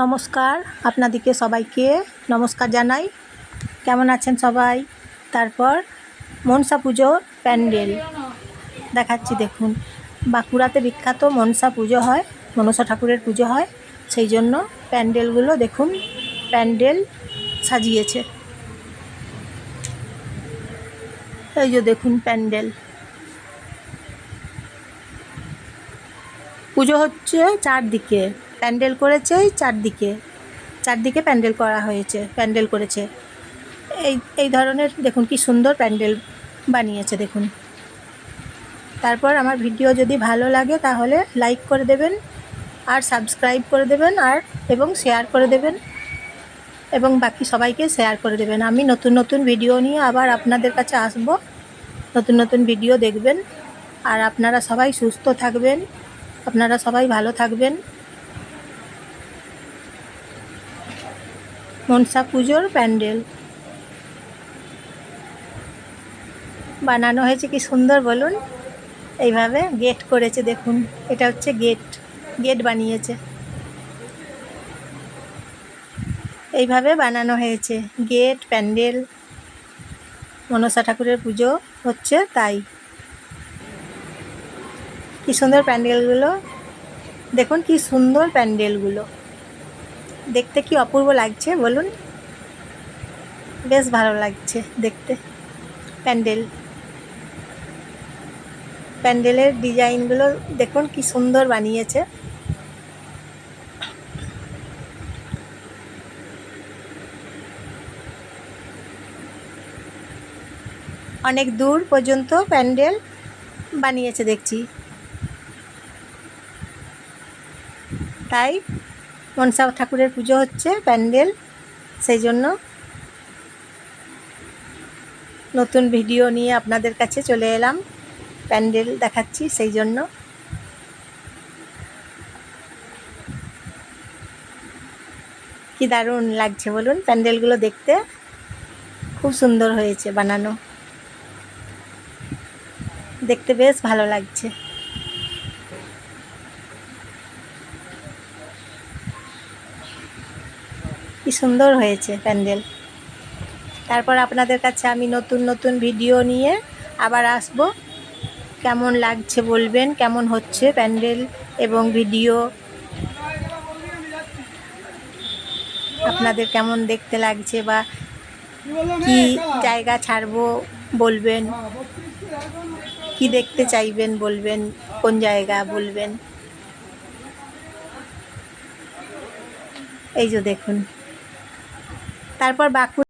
নমস্কার আপনাদেরকে সবাইকে নমস্কার জানাই। কেমন আছেন সবাই? তারপর মনসা পুজোর প্যান্ডেল। দেখাচ্ছি দেখুন, বাঁকুড়াতে বিখ্যাত মনসা পুজো হয়, মনসা ঠাকুরের পুজো হয়। সেই জন্য প্যান্ডেলগুলো দেখুন, প্যান্ডেল সাজিয়েছে। এই যে দেখুন প্যান্ডেল। পুজো হচ্ছে চারদিকে। প্যান্ডেল করেছে চারদিকে চারদিকে প্যান্ডেল করা হয়েছে, প্যান্ডেল করেছে। এই এই ধরনের দেখুন কি সুন্দর প্যান্ডেল বানিয়েছে, দেখুন। তারপর আমার ভিডিও যদি ভালো লাগে তাহলে লাইক করে দেবেন, আর সাবস্ক্রাইব করে দেবেন, আর এবং শেয়ার করে দেবেন, এবং বাকি সবাইকে শেয়ার করে দেবেন। আমি নতুন নতুন ভিডিও নিয়ে আবার আপনাদের কাছে আসব। নতুন নতুন ভিডিও দেখবেন, আর আপনারা সবাই সুস্থ থাকবেন, আপনারা সবাই ভালো থাকবেন। মনসা পুজোর প্যান্ডেল। বানানো হয়েছে কি সুন্দর বলুন? এইভাবে গেট করেছে, দেখুন। এটা হচ্ছে গেট গেট বানিয়েছে। এইভাবে বানানো হয়েছে। গেট প্যান্ডেল, মনসা ঠাকুরের পুজো হচ্ছে তাই। কি সুন্দর প্যান্ডেলগুলো। দেখুন কি সুন্দর প্যান্ডেলগুলো। দেখতে কি অপূর্ব লাগছে, বলুন? বেশ ভালো লাগছে দেখতে। প্যান্ডেল। প্যান্ডেলের ডিজাইনগুলো দেখুন কি সুন্দর বানিয়েছে। অনেক দূর পর্যন্ত প্যান্ডেল বানিয়েছে দেখছি। তাই মনসা ঠাকুরের পুজো হচ্ছে, প্যান্ডেল, সেই জন্য নতুন ভিডিও নিয়ে আপনাদের কাছে চলে এলাম। প্যান্ডেল দেখাচ্ছি সেই জন্য। কি দারুণ লাগছে বলুন প্যান্ডেলগুলো দেখতে। খুব সুন্দর হয়েছে বানানো। দেখতে বেশ ভালো লাগছে। কি সুন্দর হয়েছে প্যান্ডেল। তারপর আপনাদের কাছে আমি নতুন নতুন ভিডিও নিয়ে আবার আসব। কেমন লাগছে বলবেন, কেমন হচ্ছে প্যান্ডেল এবং ভিডিও? আপনাদের কেমন দেখতে লাগছে বা কি জায়গা ছাড়বো বলবেন, কি দেখতে চাইবেন বলবেন, কোন জায়গা বলবেন? এই যে দেখুন। তারপর বাঁকুড়া